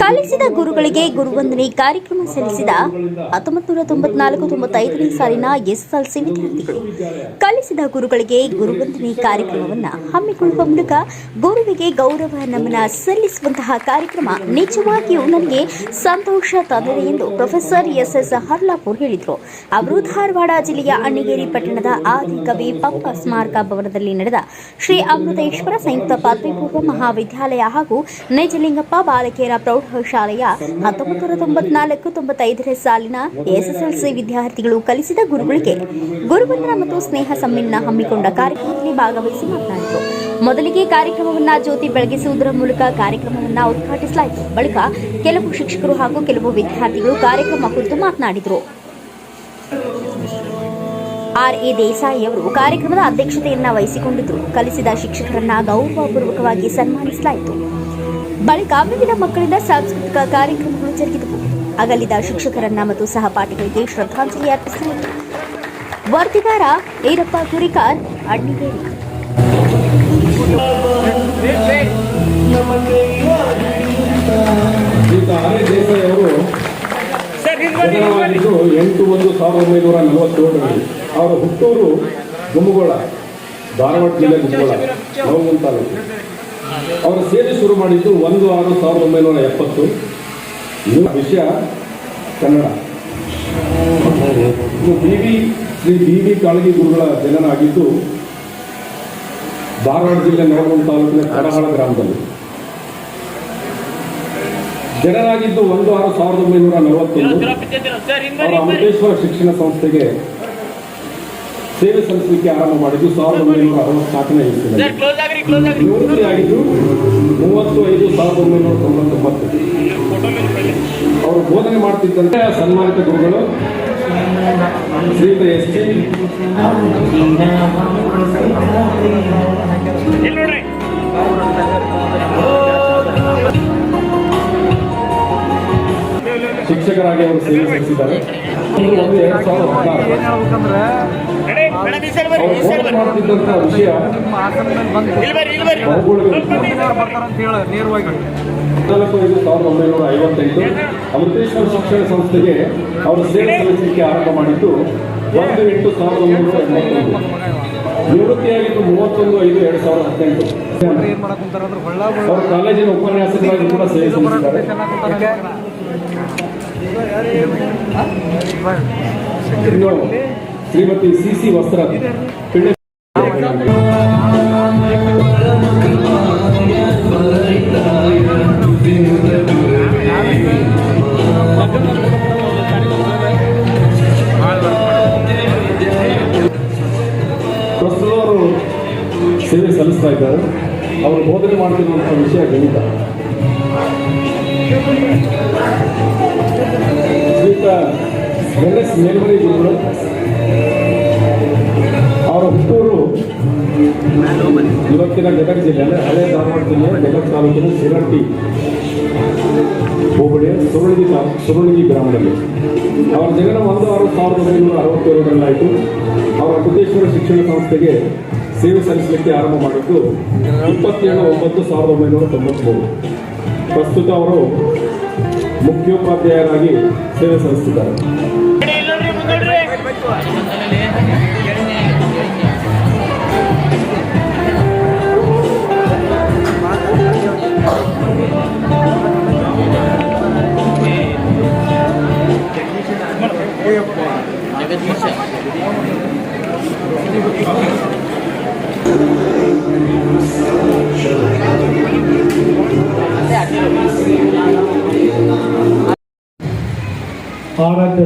ಕಲಿಸಿದ ಗುರುಗಳಿಗೆ ಗುರುವಂದನೆ ಕಾರ್ಯಕ್ರಮ ಸಲ್ಲಿಸಿದ ಹತ್ತೊಂಬತ್ತು ನೂರ ತೊಂಬತ್ನಾಲ್ಕು ತೊಂಬತ್ತೈದನೇ ಸಾಲಿನ ಎಸ್ಎಸ್ಎಲ್ಸಿ ವಿದ್ಯಾರ್ಥಿಗಳು ಕಲಿಸಿದ ಗುರುಗಳಿಗೆ ಗುರುವಂದನೆ ಕಾರ್ಯಕ್ರಮವನ್ನು ಹಮ್ಮಿಕೊಳ್ಳುವ ಮೂಲಕ ಗುರುವಿಗೆ ಗೌರವ ನಮನ ಸಲ್ಲಿಸುವಂತಹ ಕಾರ್ಯಕ್ರಮ ನಿಜವಾಗಿಯೂ ನನಗೆ ಸಂತೋಷ ತಂದಿದೆ ಎಂದು ಪ್ರೊಫೆಸರ್ ಎಸ್ ಎಸ್ ಹರ್ಲಾಪುರ್ ಹೇಳಿದರು. ಅವರು ಧಾರವಾಡ ಜಿಲ್ಲೆಯ ಅಣ್ಣಿಗೇರಿ ಪಟ್ಟಣದ ಆದಿಕವಿ ಪಂಪ ಸ್ಮಾರಕ ಭವನದಲ್ಲಿ ನಡೆದ ಶ್ರೀ ಅಮೃತೇಶ್ವರ ಸಂಯುಕ್ತ ಪದವಿ ಪೂರ್ವ ಮಹಾವಿದ್ಯಾಲಯ ಹಾಗೂ ನೈಜಲಿಂಗಪ್ಪ ಬಾಲಕಿಯರ ಪ್ರೌಢಶಾಲೆಯ ಹತ್ತೊಂಬತ್ತು ತೊಂಬತ್ನಾಲ್ಕು, ತೊಂಬತ್ತೈದರ ಸಾಲಿನ ಎಸ್ಎಸ್ಎಲ್ಸಿ ವಿದ್ಯಾರ್ಥಿಗಳು ಕಲಿಸಿದ ಗುರುಗಳಿಗೆ ಗುರುವಂದನ ಮತ್ತು ಸ್ನೇಹ ಸಮ್ಮೇಳನ ಹಮ್ಮಿಕೊಂಡ ಕಾರ್ಯಕ್ರಮದಲ್ಲಿ ಭಾಗವಹಿಸಿ ಮಾತನಾಡಿದರು. ಮೊದಲಿಗೆ ಕಾರ್ಯಕ್ರಮವನ್ನ ಜ್ಯೋತಿ ಬೆಳಗಿಸುವುದರ ಮೂಲಕ ಕಾರ್ಯಕ್ರಮವನ್ನ ಉದ್ಘಾಟಿಸಲಾಯಿತು. ಬಳಿಕ ಕೆಲವು ಶಿಕ್ಷಕರು ಹಾಗೂ ಕೆಲವು ವಿದ್ಯಾರ್ಥಿಗಳು ಕಾರ್ಯಕ್ರಮ ಕುರಿತು ಮಾತನಾಡಿದರು. ಆರ್ ಎ ದೇಸಾಯಿ ಅವರು ಕಾರ್ಯಕ್ರಮದ ಅಧ್ಯಕ್ಷತೆಯನ್ನ ವಹಿಸಿಕೊಂಡಿದ್ದು, ಕಲಿಸಿದ ಶಿಕ್ಷಕರನ್ನ ಗೌರವಪೂರ್ವಕವಾಗಿ ಸನ್ಮಾನಿಸಲಾಯಿತು. ಬಳಿಕ ವಿವಿಧ ಮಕ್ಕಳಿಂದ ಸಾಂಸ್ಕೃತಿಕ ಕಾರ್ಯಕ್ರಮಗಳು ಜರುಗಿದವು. ಅಗಲಿದ ಶಿಕ್ಷಕರನ್ನ ಮತ್ತು ಸಹಪಾಠಿಗಳಿಗೆ ಶ್ರದ್ಧಾಂಜಲಿ ಅರ್ಪಿಸಲಾಯಿತು. ವರದಿಗಾರ ಈರಪ್ಪ ಕುರಿಕಾರ್ ಅಣ್ಣಿಗೇರಿ ಎಂಟು ಒಂದು ಸಾವಿರದ ಒಂಬೈನೂರ ನಲವತ್ತೇಳರಲ್ಲಿ ಅವರ ಹುಟ್ಟೂರು ಗುಮ್ಮಗೋಳ ಧಾರವಾಡ ಜಿಲ್ಲೆ ಗುಮ್ಮಗೋಳ ತಾಲೂಕು ಅವರ ಸೇವೆ ಶುರು ಮಾಡಿದ್ದು ಒಂದು ಆರು ಸಾವಿರದ ಒಂಬೈನೂರ ಎಪ್ಪತ್ತು. ವಿಷಯ ಕನ್ನಡ. ಇದು B V Shri B B Kalagi ಗುರುಗಳ ಜನನ ಆಗಿದ್ದು ಧಾರವಾಡ ಜಿಲ್ಲೆ ನವಗುಂದ ತಾಲೂಕಿನ ಕಡಹಾಳ ಗ್ರಾಮದಲ್ಲಿ. ಜನರಾಗಿದ್ದು ಒಂದು ಆರು ಸಾವಿರದ ಒಂಬೈನೂರ ನಲವತ್ತೊಂದು. ಅವರ ಅಮೃತೇಶ್ವರ ಶಿಕ್ಷಣ ಸಂಸ್ಥೆಗೆ ಸೇವೆ ಸಲ್ಲಿಸಲಿಕ್ಕೆ ಆರಂಭ ಮಾಡಿದ್ದು ಸಾವಿರದ ಒಂಬೈನೂರ ಅರವತ್ನಾಲ್ಕನೇ ಇಸ್ವಿನಲ್ಲಿ ಕ್ಲೋಸ್ ಆಗ್ರಿ ಕ್ಲೋಸ್ ಆಗ್ರಿ. ನಿವೃತ್ತಿಯಾಗಿದ್ದು ಮೂವತ್ತು ಐದು ಸಾವಿರದ ಒಂಬೈನೂರ ತೊಂಬತ್ತೊಂಬತ್ತು. ಅವರು ಬೋಧನೆ ಮಾಡ್ತಿದ್ದಂತೆ ಸನ್ಮಾನಿತ ಗುರುಗಳು ಶ್ರೀಯುತ ಎಸ್ ಟಿ ಶಿಕ್ಷಕರಾಗಿ ಅವರು ಸೇವೆ ಸಲ್ಲಿಸಿದ್ದಾರೆ. ಎರಡು ಸಾವಿರದ ಹದಿನಾರು. ಮೇಡಮ್ ಈ ಸೈಡ್ ಬರ್ರಿ ಅವರು ಈ ಸೈಡ್ ಬೋಧನೆ ಬರ್ರಿ. ಮಾಡ್ತಿದ್ದಂಥ ವಿಷಯ ಇಲ್ಲಿ ಬರ್ರಿ ಇಲ್ಲಿ ಬರ್ರಿ. ಭೌಗೋಳಿಕ ಹದಿನಾಲ್ಕು ಐದು ಸಾವಿರದ ಒಂಬೈನೂರ ಐವತ್ತೆಂಟು ಅಮೃತೇಶ್ವರ ಶಿಕ್ಷಣ ಸಂಸ್ಥೆಗೆ ಅವರು ಸೇವೆ ಸಲ್ಲಿಸಲಿಕ್ಕೆ ಆರಂಭ ಮಾಡಿದ್ದು ಒಂದು ಎಂಟು ಸಾವಿರದ ಒಂಬೈನೂರ ಎಂಬತ್ತೊಂದು. ನಿವೃತ್ತಿಯಾಗಿದ್ದು ಮೂವತ್ತೊಂದು ಐದು ಎರಡು ಸಾವಿರದ ಹದಿನೆಂಟು. ಅವರು ಕಾಲೇಜಿನ ಉಪನ್ಯಾಸಕರಾಗಿ ಕೂಡ ಸೇವೆ ಸಲ್ಲಿಸಿದ್ದಾರೆ. ಇನ್ನು ಶ್ರೀಮತಿ ಸಿ ಸಿ ವಸ್ತ್ರ ಪಿಳ್ಳೆ ಪ್ರಸ್ತುತ ಅವರು ಸೇವೆ ಸಲ್ಲಿಸ್ತಾ ಇದ್ದಾರೆ. ಅವರು ಬೋಧನೆ ಮಾಡ್ತಿರುವಂಥ ವಿಷಯ ಗಣಿತ. ಶ್ರೀಯುತ ಮೇಲ್ಮನೆ ಎಸ್ ಮೇಲ್ಮರಿ ಗುರುಗಳು ಇವತ್ತಿನ ಗದಗ ಜಿಲ್ಲೆ ಅಂದರೆ ಹಳೆ ಧಾರವಾಡ ಜಿಲ್ಲೆ ಗದಗ ತಾಲೂಕಿನ ಶಿರಟ್ಟಿ ಹೋಬಳಿಯ ಸುರುಳಿಗಿ ತಾ, ಸುರುಳಿಗಿ ಗ್ರಾಮದಲ್ಲಿ. ಅವರ ಜಗನ ಒಂದು ಆರು ಸಾವಿರದ ಒಂಬೈನೂರ ಅರವತ್ತೇಳರಲ್ಲಾಯಿತು ಅವರ ಬುದ್ಧೇಶ್ವರ ಶಿಕ್ಷಣ ಸಂಸ್ಥೆಗೆ ಸೇವೆ ಸಲ್ಲಿಸಲಿಕ್ಕೆ ಆರಂಭ ಮಾಡಿದ್ದು ಇಪ್ಪತ್ತೇಳು ಒಂಬತ್ತು ಸಾವಿರದ ಒಂಬೈನೂರ ತೊಂಬತ್ತ್ಮೂರು ಪ್ರಸ್ತುತ ಅವರು ಮುಖ್ಯೋಪಾಧ್ಯಾಯರಾಗಿ ಸೇವೆ ಸಲ್ಲಿಸುತ್ತಿದ್ದಾರೆ.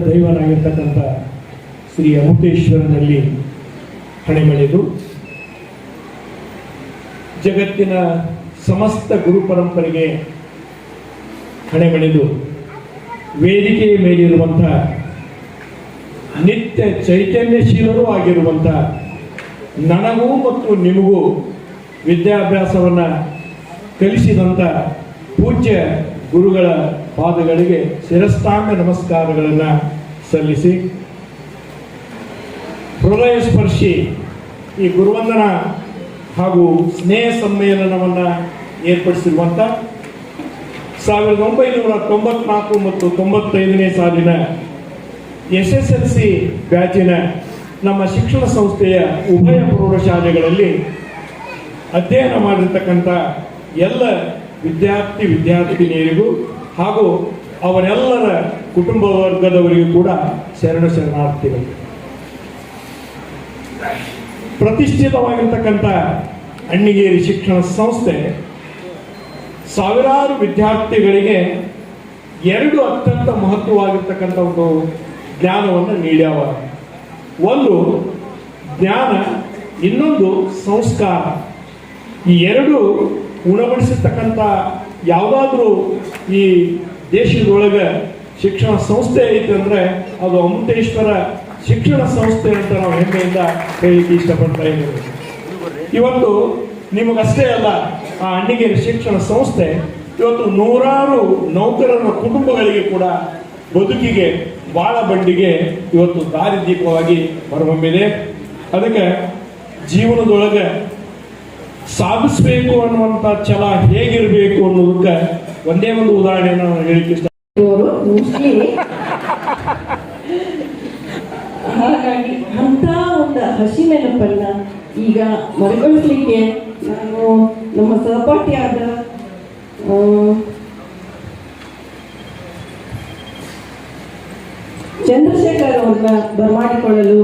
ದೈವನಾಗಿರ್ತಕ್ಕಂಥ ಶ್ರೀ ಅಮೃತೇಶ್ವರನಲ್ಲಿ ಹಣೆಮಳೆದು ಜಗತ್ತಿನ ಸಮಸ್ತ ಗುರು ಪರಂಪರೆಗೆ ಹಣೆಮಳೆದು ವೇದಿಕೆಯ ಮೇಲಿರುವಂಥ ನಿತ್ಯ ಚೈತನ್ಯಶೀಲರೂ ಆಗಿರುವಂಥ ನನಗೂ ಮತ್ತು ನಿಮಗೂ ವಿದ್ಯಾಭ್ಯಾಸವನ್ನು ಕಲಿಸಿದಂಥ ಪೂಜ್ಯ ಗುರುಗಳ ಪಾದಗಳಿಗೆ ಶಿರಸ್ತಾಂಗ ನಮಸ್ಕಾರಗಳನ್ನು ಸಲ್ಲಿಸಿ ಹೃದಯ ಸ್ಪರ್ಶಿ ಈ ಗುರುವಂದನ ಹಾಗೂ ಸ್ನೇಹ ಸಮ್ಮೇಳನವನ್ನು ಏರ್ಪಡಿಸಿರುವಂಥ ಸಾವಿರದ ಒಂಬೈನೂರ ತೊಂಬತ್ನಾಲ್ಕು ಮತ್ತು ತೊಂಬತ್ತೈದನೇ ಸಾಲಿನ ಎಸ್ ಎಸ್ ಎಲ್ ಸಿ ಬ್ಯಾಚಿನ ನಮ್ಮ ಶಿಕ್ಷಣ ಸಂಸ್ಥೆಯ ಉಭಯ ಪ್ರೌಢಶಾಲೆಗಳಲ್ಲಿ ಅಧ್ಯಯನ ಮಾಡಿರ್ತಕ್ಕಂಥ ಎಲ್ಲ ವಿದ್ಯಾರ್ಥಿ ವಿದ್ಯಾರ್ಥಿನಿಯರಿಗೂ ಹಾಗೂ ಅವರೆಲ್ಲರ ಕುಟುಂಬ ವರ್ಗದವರಿಗೂ ಕೂಡ ಶರಣ ಶರಣಾರ್ಥಿಗಳು. ಪ್ರತಿಷ್ಠಿತವಾಗಿರ್ತಕ್ಕಂಥ ಅಣ್ಣಿಗೇರಿ ಶಿಕ್ಷಣ ಸಂಸ್ಥೆ ಸಾವಿರಾರು ವಿದ್ಯಾರ್ಥಿಗಳಿಗೆ ಎರಡು ಅತ್ಯಂತ ಮಹತ್ವವಾಗಿರ್ತಕ್ಕಂಥ ಒಂದು ಜ್ಞಾನವನ್ನು ನೀಡ್ಯಾವ ಒಂದು ಜ್ಞಾನ, ಇನ್ನೊಂದು ಸಂಸ್ಕಾರ. ಈ ಎರಡು ಉಣಬಡಿಸಿರ್ತಕ್ಕಂಥ ಯಾವುದಾದ್ರೂ ಈ ದೇಶದೊಳಗೆ ಶಿಕ್ಷಣ ಸಂಸ್ಥೆ ಐತೆ ಅಂದರೆ ಅದು ಅಮೃತೇಶ್ವರ ಶಿಕ್ಷಣ ಸಂಸ್ಥೆ ಅಂತ ನಾವು ಹೆಮ್ಮೆಯಿಂದ ಹೇಳಲಿಕ್ಕೆ ಇಷ್ಟಪಡ್ತಾ ಇದ್ದೇವೆ. ಇವತ್ತು ನಿಮಗಷ್ಟೇ ಅಲ್ಲ, ಆ ಅಣ್ಣಿಗೇರಿ ಶಿಕ್ಷಣ ಸಂಸ್ಥೆ ಇವತ್ತು ನೂರಾರು ನೌಕರರ ಕುಟುಂಬಗಳಿಗೆ ಕೂಡ ಬದುಕಿಗೆ, ಬಾಳ ಬಂಡಿಗೆ ಇವತ್ತು ದಾರಿದೀಪವಾಗಿ ಹೊರಹೊಮ್ಮಿದೆ. ಅದಕ್ಕೆ ಜೀವನದೊಳಗೆ ಸಾಧಿಸಬೇಕು ಅನ್ನುವಂಥ ಛಲ ಹೇಗಿರಬೇಕು ಅನ್ನೋದಕ್ಕೆ ಒಂದೇ ಒಂದು ಉದಾಹರಣೆಯನ್ನು ನಾನು ಹೇಳಿಕ್ಕೆ ಇಷ್ಟ ಮೋಸ್ಟ್ಲಿ ಹಾಗಾಗಿ ಅಂತ ಒಂದು ಹಸಿ ನೆನಪನ್ನ ಈಗ ಮರುಗೊಳಿಸ್ಲಿಕ್ಕೆ ನಾನು ನಮ್ಮ ಸಹಪಾಠಿಯಾದ ಚಂದ್ರಶೇಖರ್ ಅವ್ರನ್ನ ಬರಮಾಡಿಕೊಳ್ಳಲು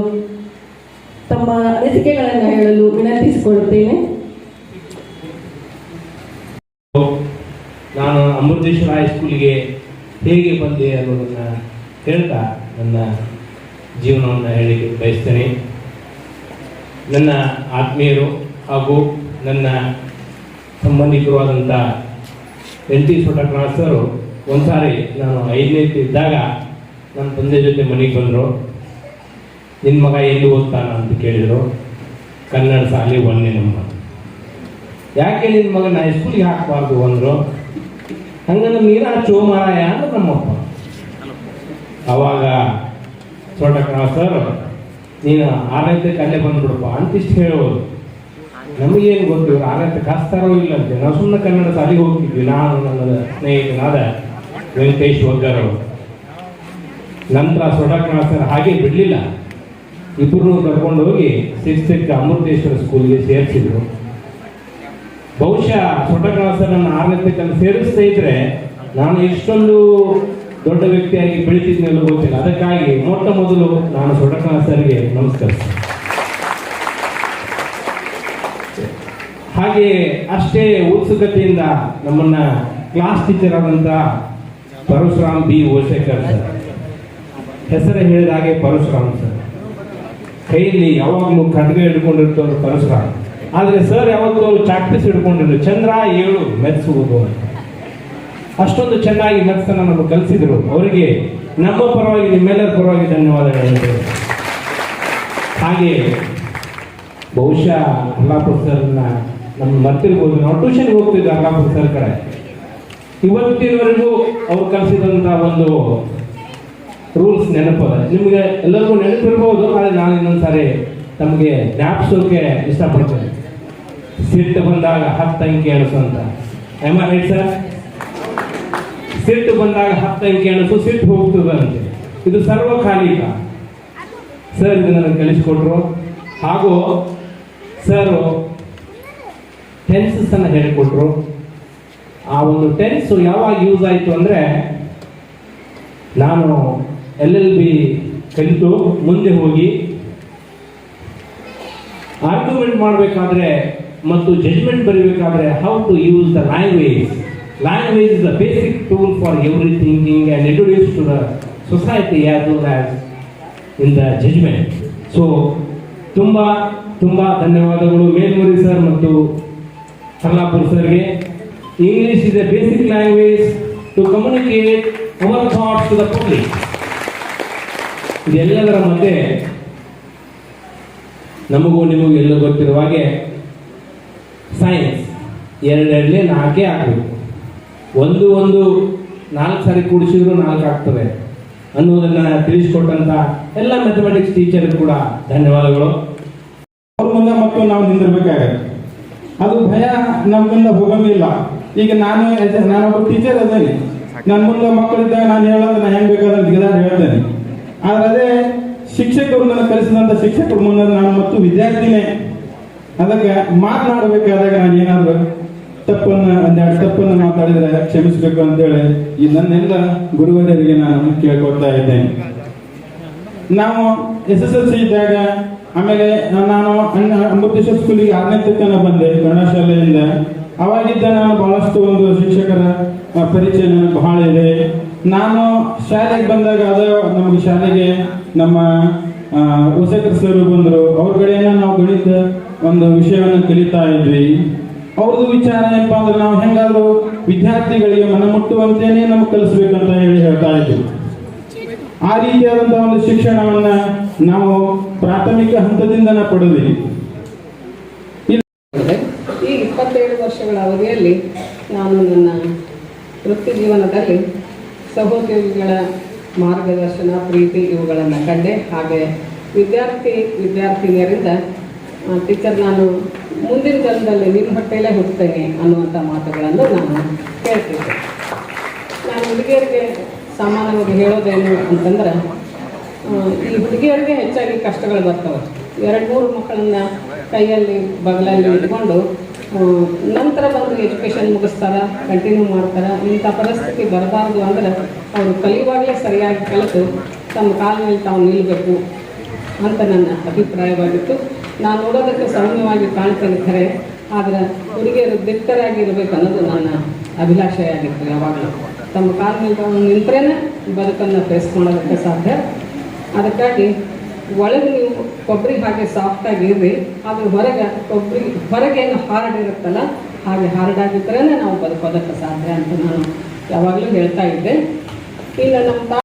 ತಮ್ಮ ಅನಿಸಿಕೆಗಳನ್ನು ಹೇಳಲು ವಿನಂತಿಸಿಕೊಳ್ಳುತ್ತೇನೆ. ನಾನು ಅಮೃತೇಶ್ವರ ಹೈಸ್ಕೂಲಿಗೆ ಹೇಗೆ ಬಂದೆ ಅನ್ನೋದನ್ನು ಹೇಳ್ತಾ ನನ್ನ ಜೀವನವನ್ನು ಹೇಳಲಿಕ್ಕೆ ಬಯಸ್ತೇನೆ. ನನ್ನ ಆತ್ಮೀಯರು ಹಾಗೂ ನನ್ನ ಸಂಬಂಧಿಕರು ಆದಂಥ ಎಲ್ ಟಿ ಒಂದು ಒಂದ್ಸಾರಿ ನಾನು ಐದನೇ ಇದ್ದಾಗ ನನ್ನ ತಂದೆ ಜೊತೆ ಮನೆಗೆ ಬಂದರು. ನಿನ್ನ ಮಗ ಎಲ್ಲಿ ಓದ್ತಾನ ಅಂತ ಕೇಳಿದರು. ಕನ್ನಡ ಶಾಲೆ ಒಂದನೇ ನಮ್ಮ. ಯಾಕೆ ನಿನ್ನ ಮಗನ ಹೈಸ್ಕೂಲಿಗೆ ಹಾಕಬಾರ್ದು ಅಂದರು? ಹಂಗಂದ್ರೆ ನೀರ ಹಚ್ಚೋ ಮಾರಾಯ ಅಂದ್ರೆ ನಮ್ಮಪ್ಪ ಅವಾಗ ಸೊಟಕ್ರ ಸರ್, ನೀನು ಆರನೇತಕ್ಕೆ ಅಲ್ಲೇ ಬಂದ್ಬಿಡಪ್ಪ ಅಂತಿಷ್ಟು ಹೇಳೋದು ನಮಗೇನು ಗೊತ್ತು ಇವ್ರು ಕಾಸ್ತಾರೋ ಇಲ್ಲ ಅಂತ ನಾವು ಸುಮ್ಮನೆ ಕನ್ನಡ ಸಾಲಿಗೆ ಹೋಗ್ತಿದ್ವಿ. ನಾನು ನನ್ನ ಸ್ನೇಹಿತನಾದ ವೆಂಕಟೇಶ್ ಒಗ್ಗರ್ ಅವರು. ನಂತರ ಸೊಟಕ್ರ ಸರ್ ಹಾಗೆ ಬಿಡಲಿಲ್ಲ. ಇಬ್ಬರು ಕರ್ಕೊಂಡು ಹೋಗಿ ಸಿಕ್ಸ್ತ್ ಅಮೃತೇಶ್ವರ ಸ್ಕೂಲ್ಗೆ ಸೇರಿಸಿದ್ರು. ಬಹುಶಃ ಸೊಟಕಾಸರನ್ನು ಆರನೇತಕ್ಕಲ್ಲಿ ಸೇರಿಸ್ತಾ ಇದ್ರೆ ನಾನು ಎಷ್ಟೊಂದು ದೊಡ್ಡ ವ್ಯಕ್ತಿಯಾಗಿ ಬೆಳಿತಿದ್ನೆಲ್ಲ ಗೊತ್ತಿಲ್ಲ. ಅದಕ್ಕಾಗಿ ಮೊಟ್ಟ ಮೊದಲು ನಾನು ಸೊಟಕಾಸರಿಗೆ ನಮಸ್ಕರಿಸ್ತೇನೆ. ಹಾಗೆ ಅಷ್ಟೇ ಉತ್ಸುಕತೆಯಿಂದ ನಮ್ಮನ್ನ ಕ್ಲಾಸ್ ಟೀಚರ್ ಆದಂತ ಪರಶುರಾಮ್ ಬಿ. ಓಶೇಕರ್ ಸರ್. ಹೆಸರು ಹೇಳಿದ ಹಾಗೆ ಪರಶುರಾಮ್ ಸರ್. ಕೈಯಲ್ಲಿ ಯಾವಾಗಲೂ ಖಡ್ಗ ಹಿಡ್ಕೊಂಡಿರ್ತವ್ರು ಪರಶುರಾಮ್. ಆದ್ರೆ ಸರ್ ಯಾವತ್ತೂ ಚಾಕ್ಪೀಸ್ ಹಿಡ್ಕೊಂಡಿದ್ರು. ಚಂದ್ರ ಏಳು ಮೆಚ್ಸುವುದು ಅಂತ. ಅಷ್ಟೊಂದು ಚೆನ್ನಾಗಿ ಮೆಚ್ಚನ್ನು ನಮಗೆ ಕಲಿಸಿದ್ರು. ಅವರಿಗೆ ನಮ್ಮ ಪರವಾಗಿ ನಿಮ್ಮೆಲ್ಲರ ಪರವಾಗಿ ಧನ್ಯವಾದಗಳು ಹಾಗೆ ಬಹುಶಃ ಅಲ್ಲಾ ಸರ್ನ ನಮ್ಮ ಮರ್ತಿರ್ಬೋದು ನಾವು ಟ್ಯೂಷನ್ ಹೋಗ್ತಿದ್ದೆ ಅಲ್ಲಾಪುರ್ ಸರ್ ಕಡೆ. ಇವತ್ತಿನವರೆಗೂ ಅವ್ರು ಕಲಿಸಿದಂಥ ಒಂದು ರೂಲ್ಸ್ ನೆನಪದ. ನಿಮಗೆ ಎಲ್ಲರಿಗೂ ನೆನಪಿರ್ಬೋದು, ಆದರೆ ನಾನು ಇನ್ನೊಂದ್ಸಾರಿ ತಮಗೆ ಜ್ಞಾಪಿಸೋಕೆ ಇಷ್ಟಪಡ್ತೇನೆ. ಸಿಟ್ಟು ಬಂದಾಗ ಹತ್ತು ಅಂಕಿ ಎಣಿಸು ಅಂತ. ಎಂ ರೈಟ್ ಸರ್ ಸಿಟ್ಟು ಬಂದಾಗ ಹತ್ತು ಅಂಕಿ ಎಣಿಸು, ಸಿಟ್ಟು ಹೋಗ್ತದಂತೆ ಇದು ಸರ್ವಕಾಲಿಕ. ಸರ್ ಇದು ನನಗೆ ಕಲಿಸ್ಕೊಟ್ರು. ಹಾಗೂ ಸರ್ ಟೆನ್ಸಸ್ ಅನ್ನು ಹೇಳಿಕೊಟ್ರು. ಆ ಒಂದು ಟೆನ್ಸ್ ಯಾವಾಗ ಯೂಸ್ ಆಯಿತು ಅಂದರೆ ನಾನು ಎಲ್ ಎಲ್ ಬಿ ಕಲಿತು ಮುಂದೆ ಹೋಗಿ ಆರ್ಗ್ಯುಮೆಂಟ್ ಮಾಡಬೇಕಾದ್ರೆ ಮತ್ತು judgment ಬರೀಬೇಕಾದ್ರೆ how to use the language language is the basic tool for every thinking and introduce to the society as well as in the judgment so ತುಂಬ ತುಂಬ ಧನ್ಯವಾದಗಳು ಮೇಲ್ಮುರಿ ಸರ್ ಮತ್ತು ಕಲ್ಲಾಪುರ್ ಸರ್ಗೆ English is a basic language to communicate our thoughts to the public ಇದೆಲ್ಲದರ ಮಧ್ಯೆ ನಮಗೂ ನಿಮಗೂ ಎಲ್ಲ ಗೊತ್ತಿರುವ ಹಾಗೆ ಸೈನ್ಸ್ ಎರಡೆರಡಲಿ ನಾಲ್ಕೇ ಆಗಬೇಕು. ಒಂದು ಒಂದು ನಾಲ್ಕು ಸಾರಿ ಕೂಡಿಸಿದ್ರು ನಾಲ್ಕು ಆಗ್ತದೆ ಅನ್ನೋದನ್ನ ತಿಳಿಸಿಕೊಟ್ಟಂಥ ಎಲ್ಲ ಮ್ಯಾಥಮೆಟಿಕ್ಸ್ ಟೀಚರ್ ಕೂಡ ಧನ್ಯವಾದಗಳು. ಅವ್ರ ಮುಂದೆ ಮತ್ತು ನಾವು ನಿಂದಿರ್ಬೇಕಾಗತ್ತೆ ಅದು ಭಯ ನಮ್ಮಿಂದ ಹೋಗಂಗಿಲ್ಲ ಈಗ ನಾನು ನಾನೊಬ್ಬ ಟೀಚರ್ ಅದೇನೆ ನನ್ನ ಮುಂದೆ ಮಕ್ಕಳಿದ್ದಾಗ ನಾನು ಹೇಳೋದು ನಾನು ಹೆಂಗ್ ಬೇಕಾದ್ರೆ ಗಿದಾರ ಹೇಳ್ತೇನೆ. ಆದ್ರೆ ಅದೇ ಶಿಕ್ಷಕರು ನನ್ನ ಕಲಿಸಿದಂತ ಶಿಕ್ಷಕರ ಮುಂದೆ ನಾನು ಮತ್ತು ವಿದ್ಯಾರ್ಥಿನೇ ಅದಕ್ಕೆ ಮಾತನಾಡಬೇಕಾದಾಗ ನಾನು ಏನಾದ್ರು ತಪ್ಪನ್ನ ಒಂದೆರಡು ತಪ್ಪನ್ನು ಮಾತಾಡಿದ್ರೆ ಕ್ಷಮಿಸಬೇಕು ಅಂತೇಳಿ ಈ ನನ್ನೆಲ್ಲ ಗುರುವರಿಗೆ ನಾನು ಕೇಳ್ಕೊಳ್ತಾ ಇದ್ದೇನೆ. ನಾವು ಎಸ್ ಎಸ್ ಎಲ್ ಸಿ ಇದ್ದಾಗ ಆಮೇಲೆ ನಾನು ಅಣ್ಣ ಅಮೃತೇಶ್ವರ ಸ್ಕೂಲಿಗೆ ಆರನೇ ತನಕ ಬಂದೆ ಕನ್ನಡ ಶಾಲೆಯಿಂದ ಅವಾಗಿದ್ದ ನಾನು ಬಹಳಷ್ಟು ಒಂದು ಶಿಕ್ಷಕರ ಪರಿಚಯ ನನಗೆ ಬಹಳ ಇದೆ. ನಾನು ಶಾಲೆಗೆ ಬಂದಾಗ ಅದೇ ನಮಗೆ ಶಾಲೆಗೆ ನಮ್ಮ ಉಸೇಕರ್ ಸರ್ ಬಂದರು. ಅವ್ರ ಕಡೆಯಿಂದ ನಾವು ಗಣಿತ ಒಂದು ವಿಷಯವನ್ನು ಕಲಿತಾ ಇದ್ವಿ. ಅವ್ರದ್ದು ವಿಚಾರ ಏನಪ್ಪ ಅಂದ್ರೆ ನಾವು ಹೆಂಗಾದ್ರೂ ವಿದ್ಯಾರ್ಥಿಗಳಿಗೆ ಮನ ಮುಟ್ಟುವಂತೇನೆ ನಮ್ಗೆ ಕಲಿಸ್ಬೇಕಂತ ಹೇಳಿ ಹೇಳ್ತಾ ಇದ್ವಿ. ಆ ರೀತಿಯಾದಂತಹ ಒಂದು ಶಿಕ್ಷಣವನ್ನ ನಾವು ಪ್ರಾಥಮಿಕ ಹಂತದಿಂದ ಪಡೆದ್ವಿ. ಈ ಇಪ್ಪತ್ತೇಳು ವರ್ಷಗಳ ಅವಧಿಯಲ್ಲಿ ನಾನು ನನ್ನ ವೃತ್ತಿ ಜೀವನದಲ್ಲಿ ಸಹೋದ್ಯೋಗಿಗಳ ಮಾರ್ಗದರ್ಶನ, ಪ್ರೀತಿ ಇವುಗಳನ್ನು ಕಂಡೆ. ಹಾಗೆ ವಿದ್ಯಾರ್ಥಿ ವಿದ್ಯಾರ್ಥಿನಿಯರಿಂದ ಟೀಚರ್ ನಾನು ಮುಂದಿನ ಕಾಲದಲ್ಲಿ ನಿಮ್ಮ ಹೊಟ್ಟೆಯಲ್ಲೇ ಹುಟ್ಟುತ್ತೇನೆ ಅನ್ನುವಂಥ ಮಾತುಗಳನ್ನು ನಾನು ಕೇಳ್ತೀನಿ ನಾನು ಹುಡುಗಿಯರಿಗೆ ಸಾಮಾನ್ಯವಾಗಿ ಹೇಳೋದೇನು ಅಂತಂದ್ರೆ ಈ ಹುಡುಗಿಯರಿಗೆ ಹೆಚ್ಚಾಗಿ ಕಷ್ಟಗಳು ಬರ್ತವೆ. ಎರಡು, ಮೂರು ಮಕ್ಕಳನ್ನ ಕೈಯಲ್ಲಿ, ಬಗಲಲ್ಲಿ ಇಟ್ಕೊಂಡು ನಂತರ ಬಂದು ಎಜುಕೇಷನ್ ಮುಗಿಸ್ತಾರ, ಕಂಟಿನ್ಯೂ ಮಾಡ್ತಾರ, ಇಂಥ ಪರಿಸ್ಥಿತಿ ಬರಬಾರ್ದು ಅಂದ್ರೆ ಅವರು ಕಲಿಯುವಾಗಲೇ ಸರಿಯಾಗಿ ಕಲಿತು ತಮ್ಮ ಕಾಲ ಮೇಲೆ ತಾವು ನಿಲ್ಲಬೇಕು ಅಂತ ನನ್ನ ಅಭಿಪ್ರಾಯವಾಗಿತ್ತು. ನಾನು ನೋಡೋದಕ್ಕೆ ಸೌಮ್ಯವಾಗಿ ಖರೆ ಆದರೆ ಹುಡುಗಿಯರು ದಿಟ್ಟರಾಗಿರ್ಬೇಕು ಅನ್ನೋದು ನನ್ನ ಅಭಿಲಾಷೆಯಾಗಿತ್ತು ಯಾವಾಗಲೂ. ತಮ್ಮ ಕಾಲ ತಾವು ನಿಂತರೇ ಬದುಕನ್ನು ಫೇಸ್ ಸಾಧ್ಯ. ಅದಕ್ಕಾಗಿ ಒಳಗೆ ನೀವು ಕೊಬ್ಬರಿ ಹಾಗೆ ಸಾಫ್ಟಾಗಿ ಇರ್ರಿ, ಆದರೆ ಹೊರಗೆ ಕೊಬ್ಬರಿ ಹೊರಗೇನು ಹಾರ್ಡ್ ಇರುತ್ತಲ್ಲ, ಹಾಗೆ ಹಾರ್ಡ್ ಆಗಿದ್ರೇ ನಾವು ಬದುಕೋದಕ್ಕೆ ಸಾಧ್ಯ ಅಂತ ನಾನು ಯಾವಾಗಲೂ ಹೇಳ್ತಾ ಇದ್ದೆ. ಇಲ್ಲ ನಮ್ಮ